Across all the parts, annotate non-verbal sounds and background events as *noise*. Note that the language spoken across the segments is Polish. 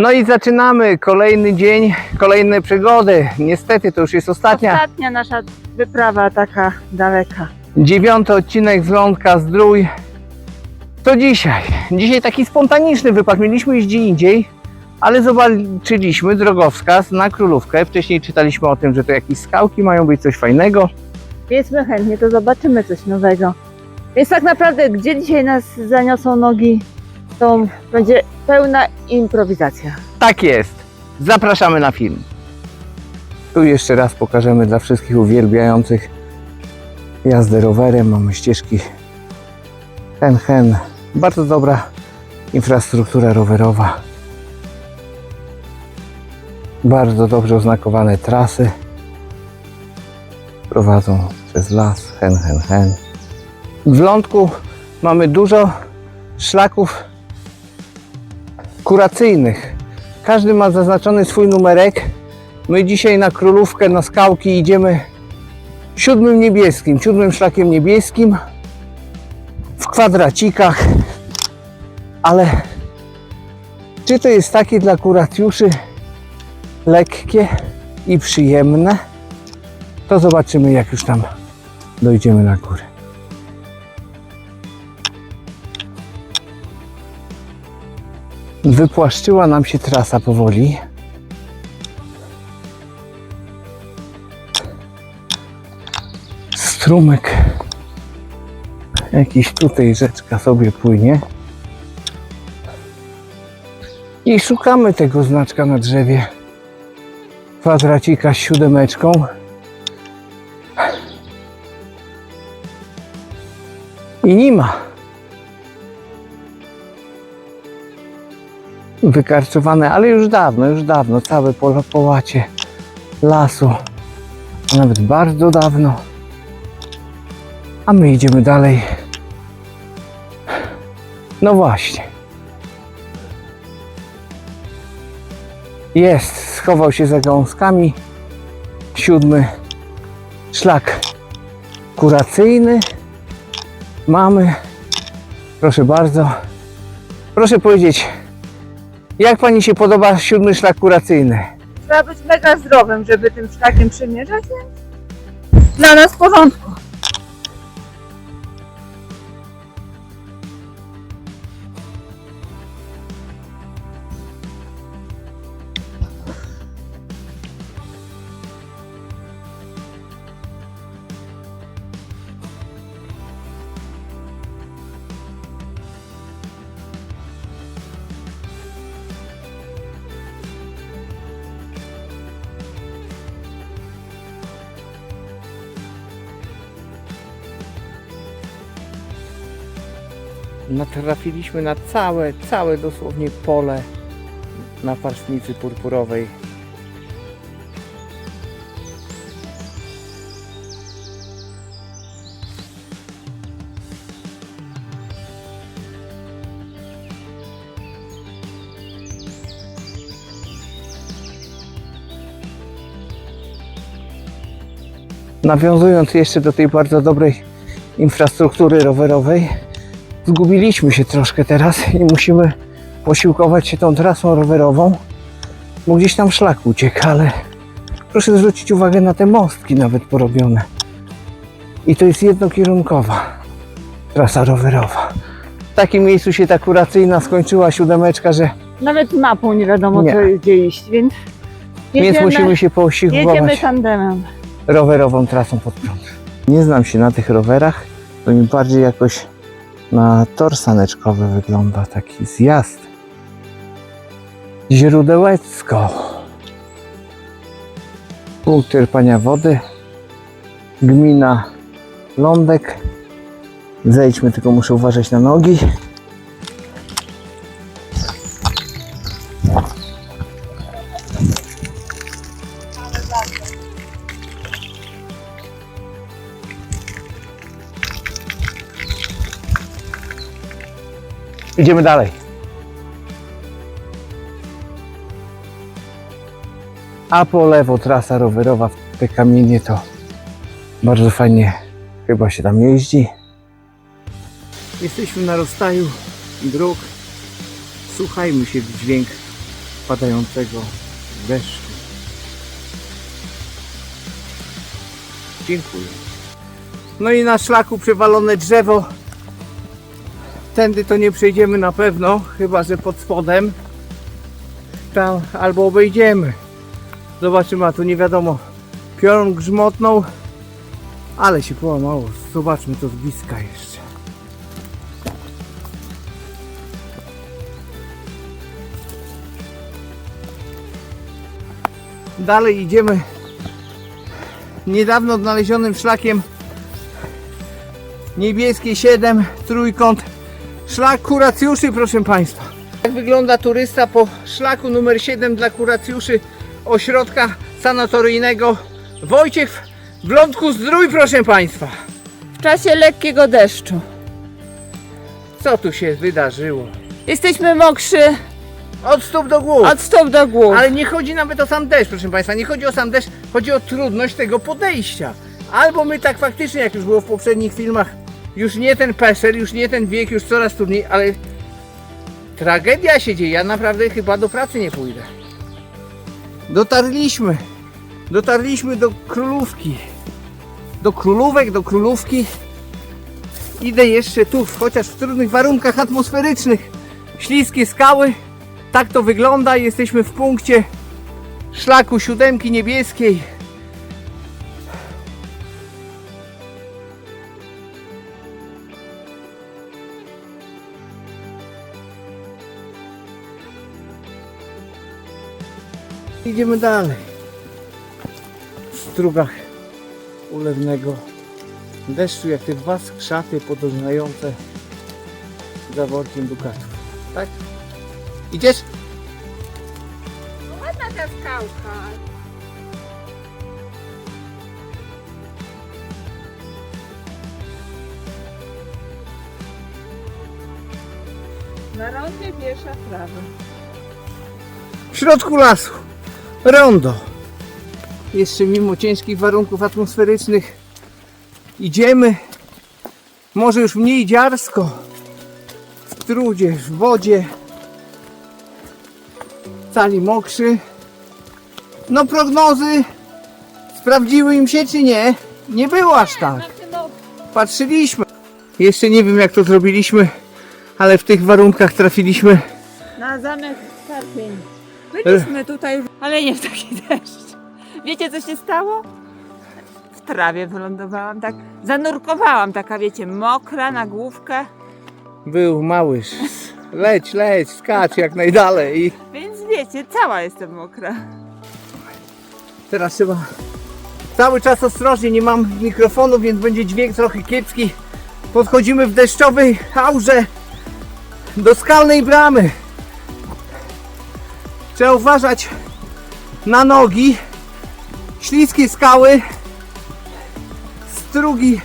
No i zaczynamy kolejny dzień, kolejne przygody. Niestety to już jest ostatnia. Ostatnia nasza wyprawa taka daleka. Dziewiąty odcinek z Lądka Zdrój. To dzisiaj. Dzisiaj taki spontaniczny wypad. Mieliśmy iść gdzie indziej, ale zobaczyliśmy drogowskaz na Królówkę. Wcześniej czytaliśmy o tym, że to jakieś skałki mają być, coś fajnego. Więc my chętnie to zobaczymy coś nowego. Więc tak naprawdę, gdzie dzisiaj nas zaniosą nogi, to będzie pełna improwizacja. Tak jest. Zapraszamy na film. Tu jeszcze raz pokażemy dla wszystkich uwielbiających jazdę rowerem. Mamy ścieżki hen hen. Bardzo dobra infrastruktura rowerowa. Bardzo dobrze oznakowane trasy. Prowadzą przez las hen hen hen. W lądku mamy dużo szlaków kuracyjnych. Każdy ma zaznaczony swój numerek. My dzisiaj na Królówkę, na skałki idziemy siódmym niebieskim, siódmym szlakiem niebieskim w kwadracikach. Ale czy to jest takie dla kuracjuszy lekkie i przyjemne? To zobaczymy jak już tam dojdziemy na górę. Wypłaszczyła nam się trasa powoli. Strumyk. Jakiś tutaj rzeczka sobie płynie. I szukamy tego znaczka na drzewie. Kwadracika z siódemeczką. I nie ma. Wykarczowane, ale już dawno, już dawno, całe połacie lasu, nawet bardzo dawno. A my idziemy dalej. No właśnie. Jest, schował się za gałązkami. Siódmy szlak kuracyjny. Mamy. Proszę bardzo. Proszę powiedzieć, jak pani się podoba siódmy szlak kuracyjny? Trzeba być mega zdrowym, żeby tym szlakiem przemierzać, więc dla nas w porządku. Natrafiliśmy na całe, całe dosłownie pole na parsnicy purpurowej. Nawiązując jeszcze do tej bardzo dobrej infrastruktury rowerowej, zgubiliśmy się troszkę teraz i musimy posiłkować się tą trasą rowerową, bo gdzieś tam szlak uciekł, ale proszę zwrócić uwagę na te mostki nawet porobione. I to jest jednokierunkowa trasa rowerowa. W takim miejscu się ta kuracyjna skończyła siódemeczka, że Nawet mapą nie wiadomo, Nie. co gdzie iść, więc więc musimy się jedziemy posiłkować tandemem. rowerową trasą pod prąd. Nie znam się na tych rowerach, to mi bardziej jakoś na tor saneczkowy wygląda taki zjazd. Źródełecko. Punkt czerpania wody. Gmina Lądek. Zejdźmy, tylko muszę uważać na nogi. Idziemy dalej. A po lewo trasa rowerowa w te kamienie to bardzo fajnie chyba się tam jeździ. Jesteśmy na rozstaju dróg. Słuchajmy się w dźwięk padającego deszczu. Dziękuję. No i na szlaku przewalone drzewo. Tędy to nie przejdziemy na pewno, chyba że pod spodem. Tam albo obejdziemy. Zobaczymy, a tu nie wiadomo. Piorun grzmotnął, ale się połamało. Zobaczmy to z bliska jeszcze. Dalej idziemy niedawno odnalezionym szlakiem niebieskie 7 trójkąt szlak kuracjuszy proszę Państwa. Jak wygląda turysta po szlaku numer 7 dla kuracjuszy ośrodka sanatoryjnego? Wojciech w Lądku Zdrój proszę Państwa. W czasie lekkiego deszczu. co tu się wydarzyło? Jesteśmy mokrzy. Od stóp do głów. Od stóp do głów. Ale nie chodzi nawet o sam deszcz, proszę Państwa, nie chodzi o sam deszcz, chodzi o trudność tego podejścia. Albo my tak faktycznie, jak już było w poprzednich filmach, już nie ten PESEL, już nie ten wiek, już coraz trudniej, ale tragedia się dzieje. Ja naprawdę chyba do pracy nie pójdę. Dotarliśmy. Dotarliśmy do królówki. Do królówek, do królówki. Idę jeszcze tu, chociaż w trudnych warunkach atmosferycznych. Śliskie skały. Tak to wygląda. Jesteśmy w punkcie szlaku siódemki niebieskiej. Idziemy dalej. W strugach ulewnego deszczu, jak te dwa skrzaty podążające za workiem dukatów. Tak? Idziesz? Ładna ta skałka. Na rondzie piesza prawa. w środku lasu. Rondo. Jeszcze mimo ciężkich warunków atmosferycznych idziemy. Może już mniej dziarsko. W trudzie, w wodzie. Cali mokrzy. No prognozy sprawdziły im się czy nie? Nie było aż tak. Patrzyliśmy. Jeszcze nie wiem jak to zrobiliśmy, ale w tych warunkach trafiliśmy Na zamek Karpień. Byliśmy tutaj, ale nie w taki deszcz. Wiecie co się stało? W trawie wylądowałam, tak zanurkowałam, taka wiecie, mokra na główkę. Był małyż. Leć, leć, skacz jak najdalej. Więc wiecie, cała jestem mokra. Teraz trzeba cały czas ostrożnie, nie mam mikrofonu, więc będzie dźwięk trochę kiepski. Podchodzimy w deszczowej aurze do skalnej bramy. Trzeba uważać na nogi, śliskie skały, strugi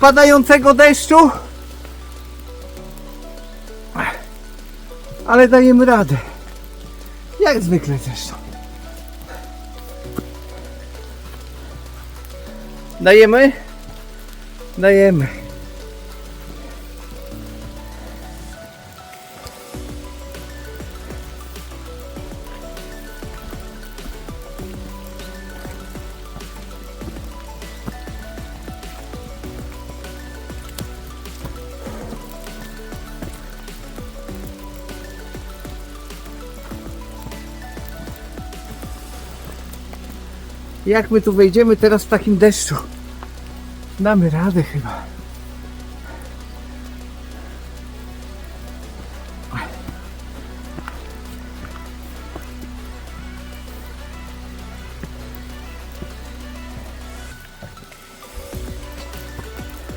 padającego deszczu. Ale dajemy radę. Jak zwykle zresztą. Dajemy? Dajemy. Jak my tu wejdziemy teraz w takim deszczu? Damy radę chyba.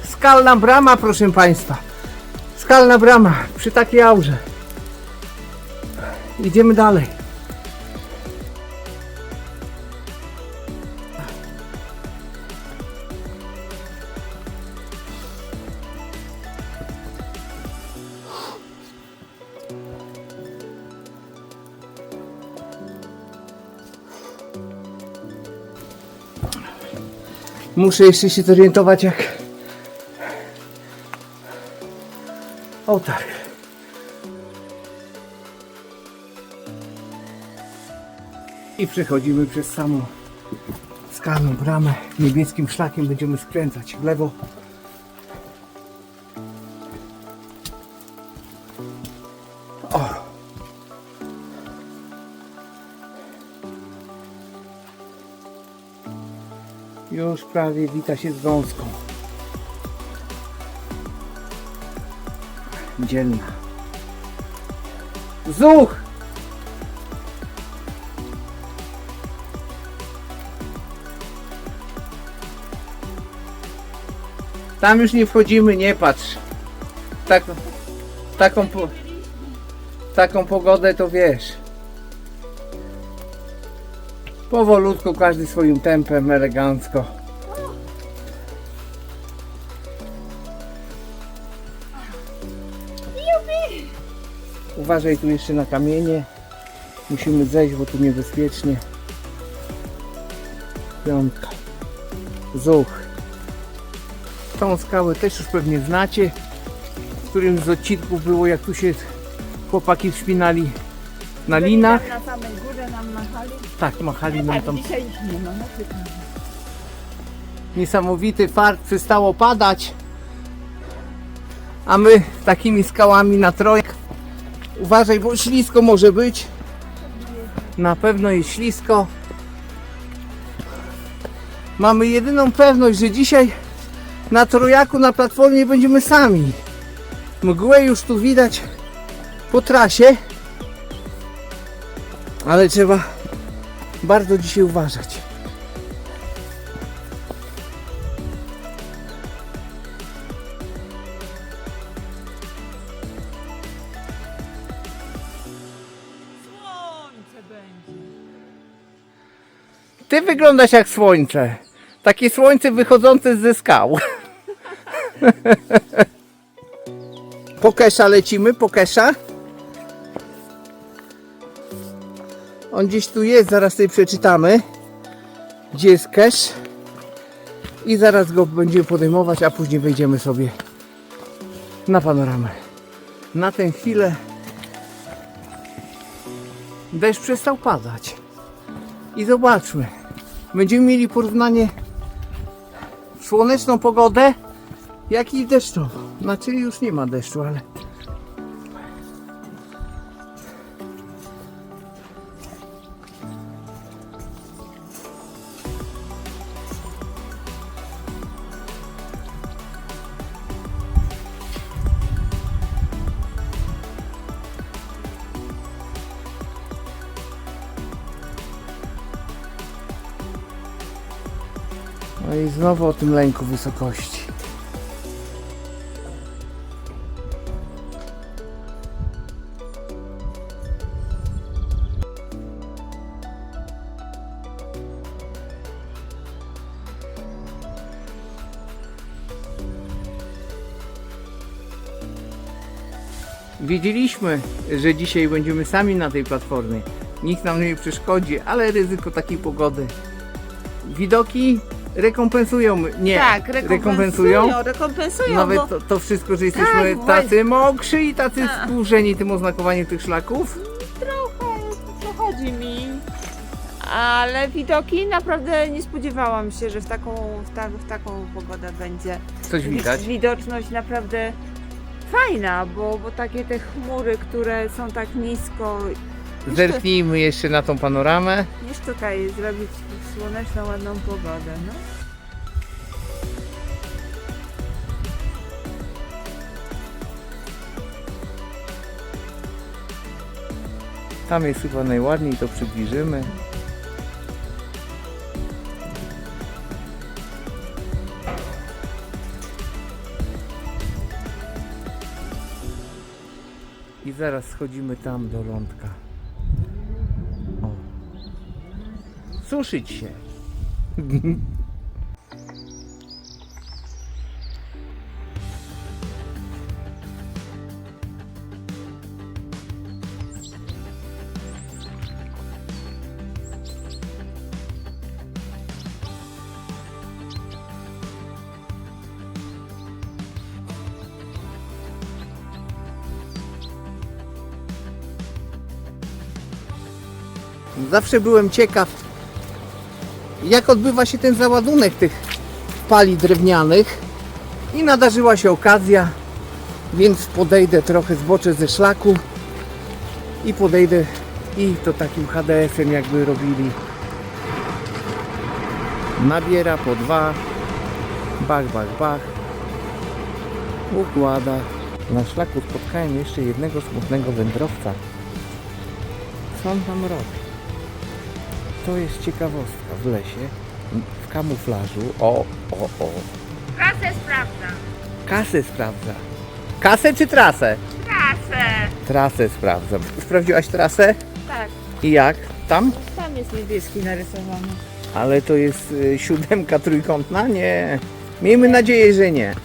Skalna brama, proszę Państwa. Skalna brama przy takiej aurze. Idziemy dalej. Muszę jeszcze się zorientować jak... O tak. I przechodzimy przez samą skalną bramę. Niebieskim szlakiem będziemy skręcać w lewo. Już prawie wita się z gąską. Dzielna. Zuch! Tam już nie wchodzimy, nie patrz. Tak, taką, po, taką pogodę to wiesz. Powolutku, każdy swoim tempem, elegancko. Uważaj tu jeszcze na kamienie. Musimy zejść, bo tu niebezpiecznie. Piątka. Zuch. Tą skałę też już pewnie znacie. W którym z odcinków było, jak tu się chłopaki wspinali na linach. Na samej górze nam machali. Tak, machali nam Tak, tam. dzisiaj ich nie ma. No, Niesamowity fart, przestało padać. A my takimi skałami na trojek. Uważaj, bo ślisko może być. Na pewno jest ślisko. Mamy jedyną pewność, że dzisiaj na trojaku, na platformie będziemy sami. Mgłę już tu widać po trasie. Ale trzeba bardzo dzisiaj uważać. Ty wyglądasz jak słońce. Takie słońce wychodzące ze skał. *laughs* po Kesza lecimy, po Kesza. On gdzieś tu jest, zaraz sobie przeczytamy. Gdzie jest Kesz? I zaraz go będziemy podejmować, a później wejdziemy sobie na panoramę. Na tę chwilę deszcz przestał padać. I zobaczmy. Będziemy mieli porównanie słoneczną pogodę, jak i deszczową. Znaczy już nie ma deszczu, ale znowu o tym lęku wysokości. Wiedzieliśmy, że dzisiaj będziemy sami na tej platformie. Nikt nam nie przeszkodzi, ale ryzyko takiej pogody. Widoki rekompensują, nie, Tak, rekompensują. Rekompensują, Nawet bo to, to wszystko, że jesteśmy Tak, tacy mokrzy i tacy Tak. wkurzeni tym oznakowaniem tych szlaków. trochę przechodzi mi. Ale widoki naprawdę nie spodziewałam się, że w taką, w, ta, w taką pogodę będzie. Coś widać. Widoczność naprawdę fajna, bo, bo takie te chmury, które są tak nisko, Zerknijmy jeszcze na tą panoramę. nie sztuka jest zrobić słoneczną, ładną pogodę. No. Tam jest chyba najładniej, to przybliżymy. I zaraz schodzimy tam do lądka. suszyć się. Zawsze byłem ciekaw, jak odbywa się ten załadunek tych pali drewnianych. I nadarzyła się okazja, więc podejdę trochę zboczę ze szlaku i podejdę i to takim HDS-em jakby robili. Nabiera po dwa, bach, bach, bach, układa. Na szlaku spotkałem jeszcze jednego smutnego wędrowca. Co on tam robi? To jest ciekawostka w lesie, w kamuflażu. O, o, o. Trasę sprawdzam. Kasę sprawdza. Kasę czy trasę? Trasę. Trasę sprawdzam. Sprawdziłaś trasę? Tak, I jak? Tam? tam jest niebieski narysowany. Ale to jest y, siódemka trójkątna? Nie. Miejmy nadzieję, że nie.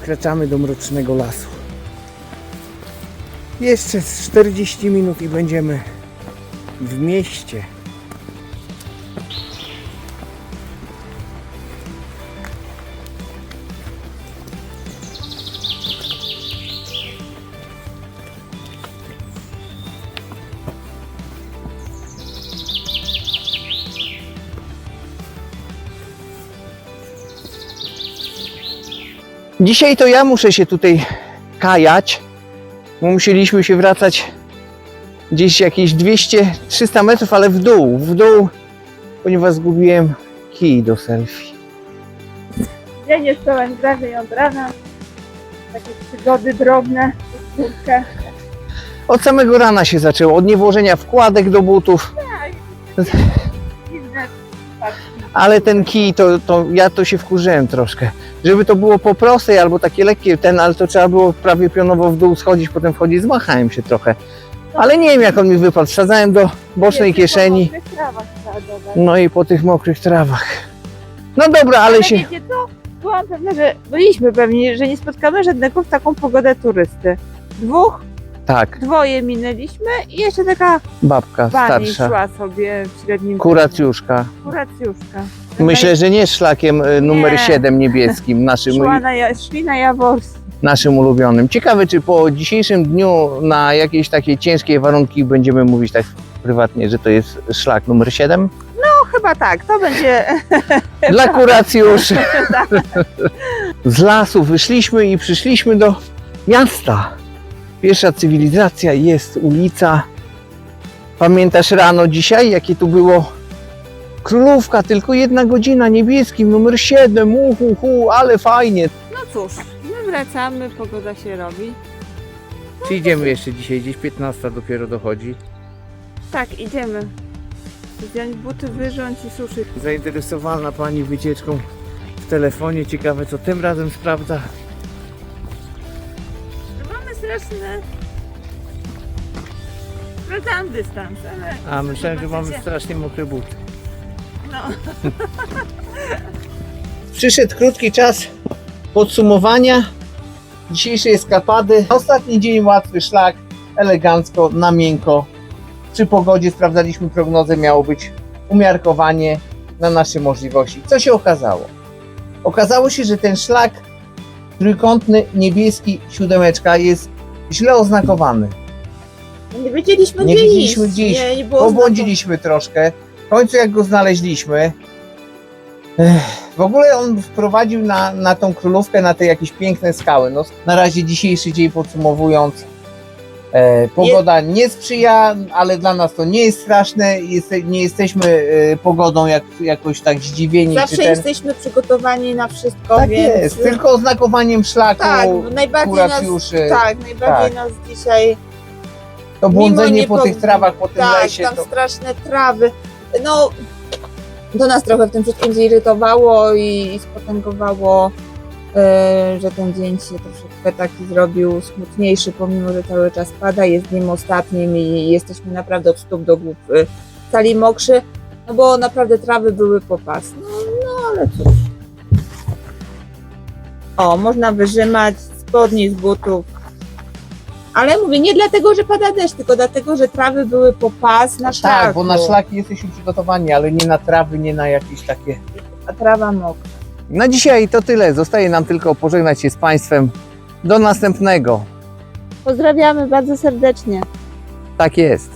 Wkraczamy do mrocznego lasu. Jeszcze z 40 minut i będziemy w mieście. Dzisiaj to ja muszę się tutaj kajać, bo musieliśmy się wracać gdzieś jakieś 200-300 metrów, ale w dół, w dół, ponieważ zgubiłem kij do selfie. Dzień jest pełen wrażeń od rana. Takie przygody drobne, podwórkę. Od samego rana się zaczęło, od niewłożenia wkładek do butów, przypadki. *laughs* ale ten kij, to, to ja to się wkurzyłem troszkę. Żeby to było po prostej albo takie lekkie ten, ale to trzeba było prawie pionowo w dół schodzić, potem wchodzić, zmachałem się trochę. Ale nie wiem jak on mi wypadł, wsadzałem do bocznej kieszeni. mokrych trawach trzeba dodać. No i po tych mokrych trawach. No dobra, ale Ale się. wiecie co? Byłam pewna, że byliśmy pewni, że nie spotkamy żadnego w taką pogodę turysty. Dwóch, Tak, dwoje minęliśmy i jeszcze taka babka pani starsza, szła sobie w średnim kuracjuszka. Kuracjuszka. Myślę, że nie szlakiem y, numer Nie. 7 niebieskim, naszym, Szła na, ja- szli na Jaworski. naszym ulubionym. Ciekawe, czy po dzisiejszym dniu na jakieś takie ciężkie warunki będziemy mówić tak prywatnie, że to jest szlak numer 7? No chyba tak, to będzie *laughs* Dla kuracjuszy. *laughs* Z lasu wyszliśmy i przyszliśmy do miasta. Pierwsza cywilizacja jest ulica. Pamiętasz rano dzisiaj, jakie tu było? Królówka, tylko jedna godzina, niebieskim, numer 7, uhu, hu, ale fajnie. No cóż, my wracamy, pogoda się robi. Czy idziemy jeszcze dzisiaj? Gdzieś 15 dopiero dochodzi. Tak, idziemy. Zdjąć buty, wyrząć i suszyć. Zainteresowana pani wycieczką w telefonie. Ciekawe, co tym razem sprawdza. No straszne... Sprawdzałam dystans, ale... A myślałem, że mamy strasznie mokre buty. No, *laughs* Przyszedł krótki czas podsumowania dzisiejszej eskapady. Ostatni dzień łatwy szlak, elegancko, na miękko. Przy pogodzie sprawdzaliśmy prognozę, miało być umiarkowanie na nasze możliwości. Co się okazało? Okazało się, że ten szlak trójkątny, niebieski, siódemeczka jest źle oznakowany. nie wiedzieliśmy Nie gdzie wiedzieliśmy iść. gdzie iść. Nie, nie było Pobłądziliśmy troszkę. W końcu jak go znaleźliśmy. Ech, w ogóle on wprowadził na, na tą królówkę, na te jakieś piękne skały. No, na razie dzisiejszy dzień podsumowując. E, pogoda nie sprzyja, ale dla nas to nie jest straszne. Jeste, nie jesteśmy e, pogodą jak, jakoś tak zdziwieni. Zawsze czy ten, jesteśmy przygotowani na wszystko, tak więc jest, tylko oznakowaniem szlaku, tak, najbardziej nas, kuracjuszy. tak, najbardziej nas dzisiaj To błądzenie nie po po- tych trawach, po tym tak, lesie. tam To... straszne trawy. No, to nas trochę w tym wszystkim zirytowało i, i spotęgowało, e, że ten dzień się troszeczkę taki zrobił smutniejszy, pomimo, że cały czas pada, jest dniem ostatnim i jesteśmy naprawdę od stóp do głów e, cali mokrzy, no bo naprawdę trawy były po pas. No, no ale cóż. O, można wyrzymać spodni z butów. Ale mówię, nie dlatego, że pada deszcz, tylko dlatego, że trawy były po pas na szlaku. Tak, bo na szlaki jesteśmy przygotowani, ale nie na trawy, nie na jakieś takie A trawa mokra. Na dzisiaj to tyle. Zostaje nam tylko pożegnać się z Państwem. Do następnego. Pozdrawiamy bardzo serdecznie. Tak jest.